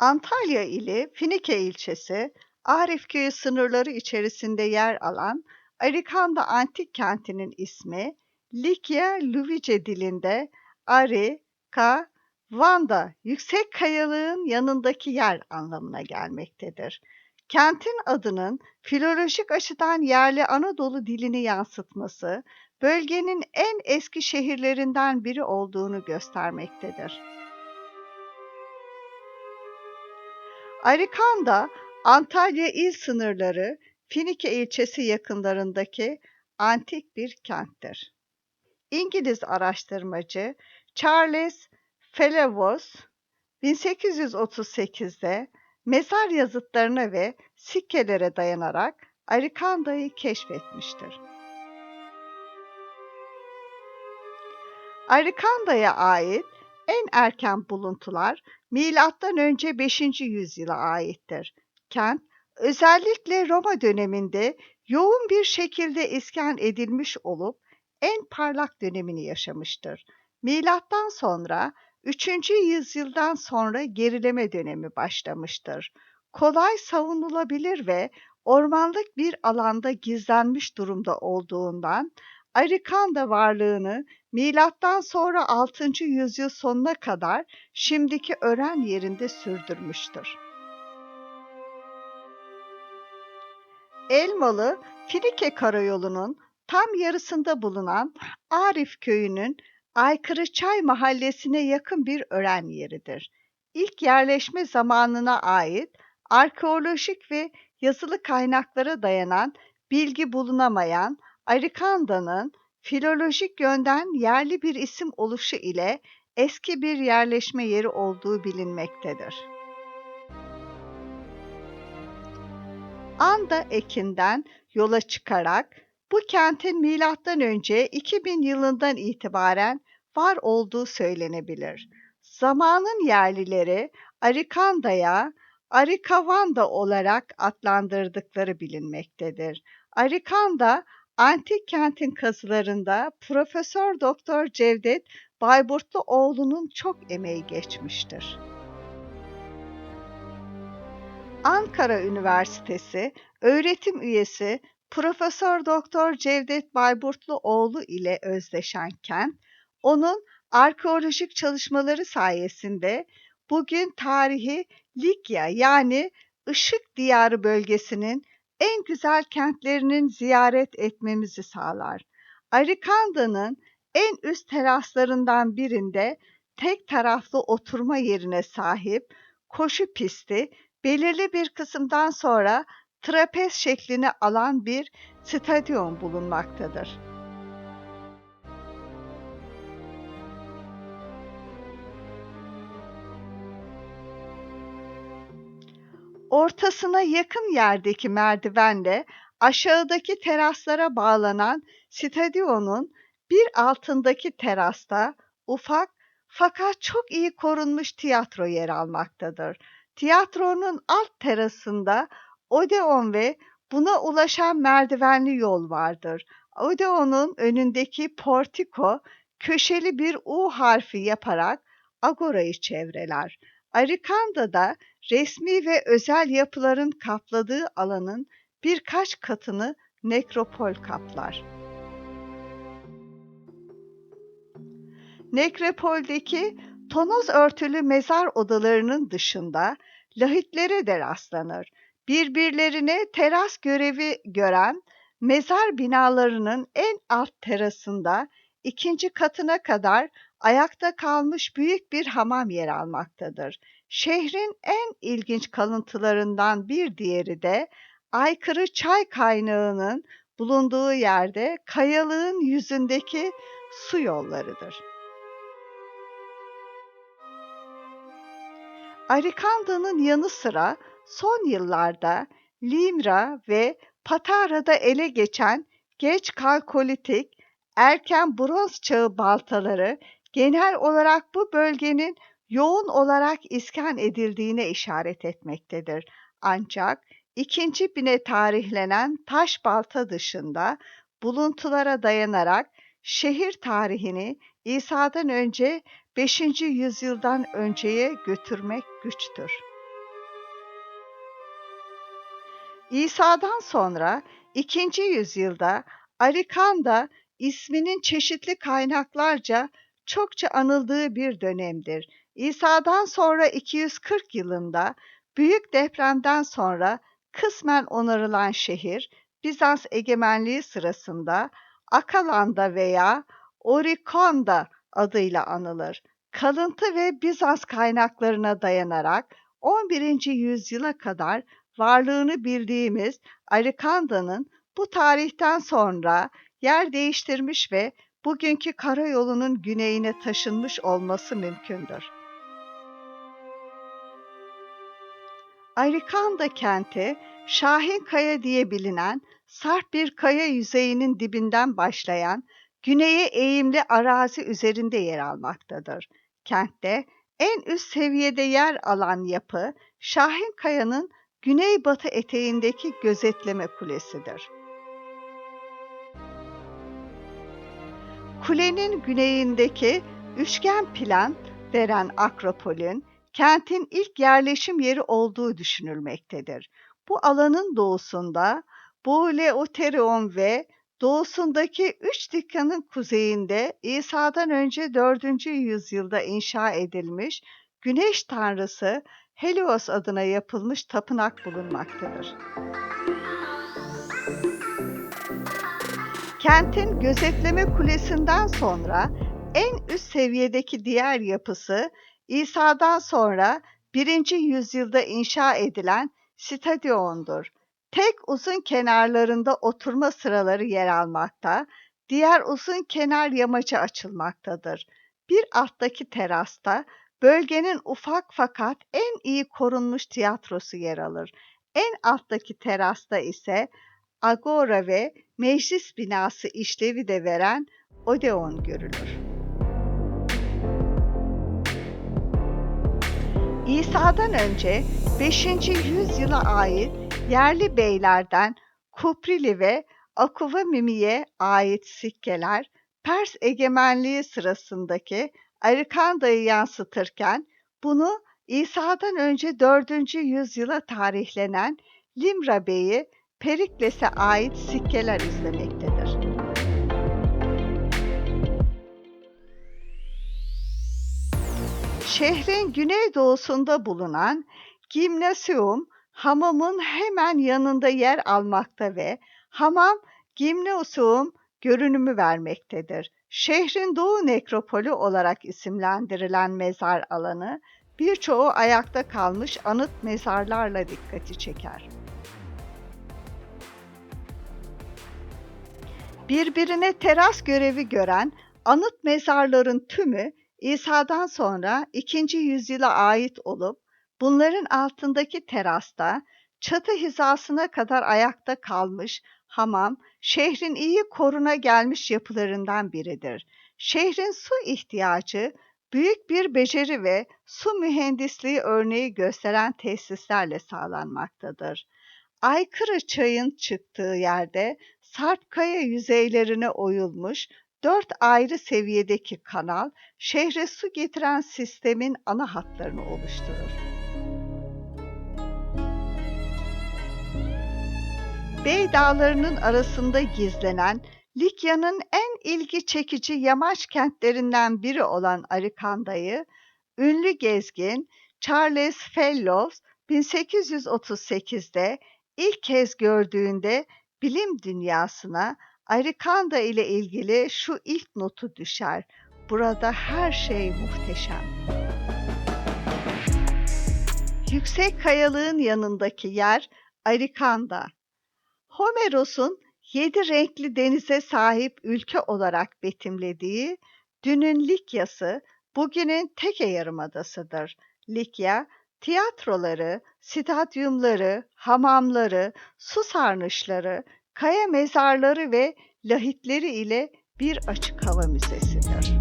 Antalya ili Finike ilçesi, Arifköy sınırları içerisinde yer alan Arikanda antik kentinin ismi, Likya Luvice dilinde Ari, Ka, Vanda, yüksek kayalığın yanındaki yer anlamına gelmektedir. Kentin adının filolojik açıdan yerli Anadolu dilini yansıtması, bölgenin en eski şehirlerinden biri olduğunu göstermektedir. Arikanda, Antalya il sınırları Finike ilçesi yakınlarındaki antik bir kenttir. İngiliz araştırmacı Charles Fellows 1838'de mezar yazıtlarına ve sikkelere dayanarak Arikanda'yı keşfetmiştir. Arikanda'ya ait en erken buluntular milattan önce 5. yüzyıla aittir. Kent özellikle Roma döneminde yoğun bir şekilde iskan edilmiş olup en parlak dönemini yaşamıştır. Milattan sonra 3. yüzyıldan sonra gerileme dönemi başlamıştır. Kolay savunulabilir ve ormanlık bir alanda gizlenmiş durumda olduğundan Arikanda varlığını milattan sonra 6. yüzyıl sonuna kadar şimdiki ören yerinde sürdürmüştür. Elmalı Finike Karayolu'nun tam yarısında bulunan Arif köyünün Aykırı Çay mahallesine yakın bir öğren yeridir. İlk yerleşme zamanına ait arkeolojik ve yazılı kaynaklara dayanan bilgi bulunamayan Arikanda'nın filolojik yönden yerli bir isim oluşu ile eski bir yerleşme yeri olduğu bilinmektedir. Anda ekinden yola çıkarak bu kentin milattan önce 2000 yılından itibaren var olduğu söylenebilir. Zamanın yerlileri Arikanda'ya Arikavanda olarak adlandırdıkları bilinmektedir. Arikanda antik kentin kazılarında Profesör Doktor Cevdet Bayburtluoğlu'nun çok emeği geçmiştir. Ankara Üniversitesi öğretim üyesi Profesör Doktor Cevdet Bayburtluoğlu ile özdeşen kent, onun arkeolojik çalışmaları sayesinde bugün tarihi Likya yani Işık Diyarı bölgesinin en güzel kentlerinin ziyaret etmemizi sağlar. Arikanda'nın en üst teraslarından birinde tek taraflı oturma yerine sahip koşu pisti belirli bir kısımdan sonra trapez şeklini alan bir stadyum bulunmaktadır. Ortasına yakın yerdeki merdivenle aşağıdaki teraslara bağlanan stadyumun bir altındaki terasta ufak fakat çok iyi korunmuş tiyatro yer almaktadır. Tiyatronun alt terasında Odeon ve buna ulaşan merdivenli yol vardır. Odeon'un önündeki portiko köşeli bir U harfi yaparak agorayı çevreler. Arikanda'da resmi ve özel yapıların kapladığı alanın birkaç katını nekropol kaplar. Nekropoldeki tonoz örtülü mezar odalarının dışında lahitlere de rastlanır. Birbirlerine teras görevi gören mezar binalarının en alt terasında ikinci katına kadar ayakta kalmış büyük bir hamam yer almaktadır. Şehrin en ilginç kalıntılarından bir diğeri de aykırı çay kaynağının bulunduğu yerde kayalığın yüzündeki su yollarıdır. Arikanda'nın yanı sıra son yıllarda Limra ve Patara'da ele geçen geç kalkolitik, erken bronz çağı baltaları genel olarak bu bölgenin yoğun olarak iskan edildiğine işaret etmektedir. Ancak ikinci bine tarihlenen taş balta dışında buluntulara dayanarak şehir tarihini İsa'dan önce 5. yüzyıldan önceye götürmek güçtür. İsa'dan sonra 2. yüzyılda Arikanda isminin çeşitli kaynaklarca çokça anıldığı bir dönemdir. İsa'dan sonra 240 yılında büyük depremden sonra kısmen onarılan şehir Bizans egemenliği sırasında Akalanda veya Orikonda adıyla anılır. Kalıntı ve Bizans kaynaklarına dayanarak 11. yüzyıla kadar varlığını bildiğimiz Arikanda'nın bu tarihten sonra yer değiştirmiş ve bugünkü karayolunun güneyine taşınmış olması mümkündür. Arikanda kenti Şahin Kaya diye bilinen sarp bir kaya yüzeyinin dibinden başlayan güneye eğimli arazi üzerinde yer almaktadır. Kentte en üst seviyede yer alan yapı Şahin Kaya'nın güneybatı eteğindeki gözetleme kulesidir. Kulenin güneyindeki üçgen plan veren Akropol'ün kentin ilk yerleşim yeri olduğu düşünülmektedir. Bu alanın doğusunda Bouleuterion ve doğusundaki üç dükkanın kuzeyinde İsa'dan önce 4. yüzyılda inşa edilmiş güneş tanrısı Helios adına yapılmış tapınak bulunmaktadır. Kentin gözetleme kulesinden sonra en üst seviyedeki diğer yapısı İsa'dan sonra 1. yüzyılda inşa edilen Stadion'dur. Tek uzun kenarlarında oturma sıraları yer almakta, diğer uzun kenar yamacı açılmaktadır. Bir alttaki terasta bölgenin ufak fakat en iyi korunmuş tiyatrosu yer alır. En alttaki terasta ise agora ve meclis binası işlevi de veren Odeon görülür. İsa'dan önce 5. yüzyıla ait yerli beylerden Kuprili ve Akuva Mimi'ye ait sikkeler Pers egemenliği sırasındaki Arikanda'yı yansıtırken bunu İsa'dan önce 4. yüzyıla tarihlenen Limra Bey'i Perikles'e ait sikkeler izlemektedir. Şehrin güneydoğusunda bulunan Gimnasium, hamamın hemen yanında yer almakta ve hamam Gimnasium görünümü vermektedir. Şehrin doğu nekropolü olarak isimlendirilen mezar alanı, birçoğu ayakta kalmış anıt mezarlarla dikkati çeker. Birbirine teras görevi gören anıt mezarların tümü İsa'dan sonra 2. yüzyıla ait olup bunların altındaki terasta çatı hizasına kadar ayakta kalmış hamam şehrin iyi koruna gelmiş yapılarından biridir. Şehrin su ihtiyacı büyük bir beceri ve su mühendisliği örneği gösteren tesislerle sağlanmaktadır. Aykırı çayın çıktığı yerde sarp kaya yüzeylerine oyulmuş dört ayrı seviyedeki kanal şehre su getiren sistemin ana hatlarını oluşturur. Bey Dağları'nın arasında gizlenen Likya'nın en ilgi çekici yamaç kentlerinden biri olan Arikanda'yı ünlü gezgin Charles Fellows 1838'de ilk kez gördüğünde bilim dünyasına Arikanda ile ilgili şu ilk notu düşer. Burada her şey muhteşem. Yüksek kayalığın yanındaki yer Arikanda. Homeros'un yedi renkli denize sahip ülke olarak betimlediği dünün Likya'sı bugünün Teke Yarımadası'dır. Likya, tiyatroları, stadyumları, hamamları, su sarnıçları, kaya mezarları ve lahitleri ile bir açık hava müzesidir.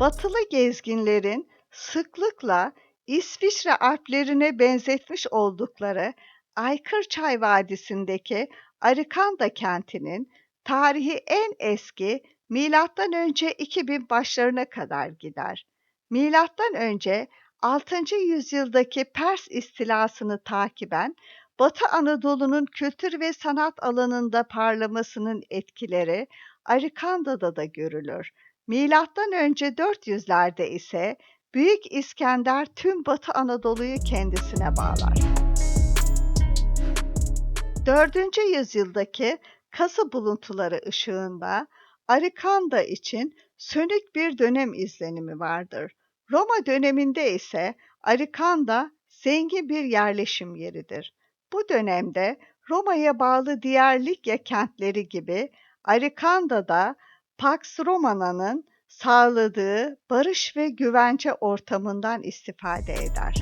Batılı gezginlerin sıklıkla İsviçre Alplerine benzetmiş oldukları Aykır Çay Vadisi'ndeki Arikanda kentinin tarihi en eski önce 2000 başlarına kadar gider. Milattan önce 6. yüzyıldaki Pers istilasını takiben Batı Anadolu'nun kültür ve sanat alanında parlamasının etkileri Arikanda'da da görülür. Milattan önce 400'lerde ise Büyük İskender tüm Batı Anadolu'yu kendisine bağlar. 4. yüzyıldaki kazı buluntuları ışığında Arikanda için sönük bir dönem izlenimi vardır. Roma döneminde ise Arikanda zengin bir yerleşim yeridir. Bu dönemde Roma'ya bağlı diğer Likya kentleri gibi Arikanda'da Pax Romana'nın sağladığı barış ve güvence ortamından istifade eder.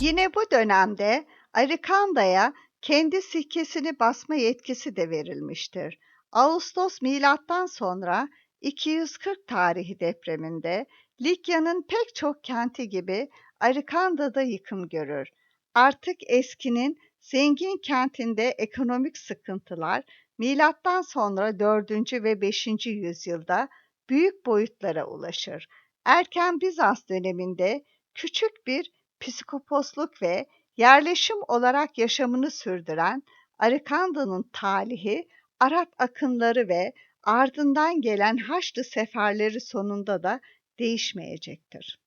Yine bu dönemde Arikanda'ya kendi sikkesini basma yetkisi de verilmiştir. Ağustos milattan sonra 240 tarihi depreminde Likya'nın pek çok kenti gibi Arikanda'da yıkım görür. Artık eskinin zengin kentinde ekonomik sıkıntılar milattan sonra 4. ve 5. yüzyılda büyük boyutlara ulaşır. Erken Bizans döneminde küçük bir psikoposluk ve yerleşim olarak yaşamını sürdüren Arikanda'nın talihi Arap akınları ve ardından gelen Haçlı seferleri sonunda da değişmeyecektir.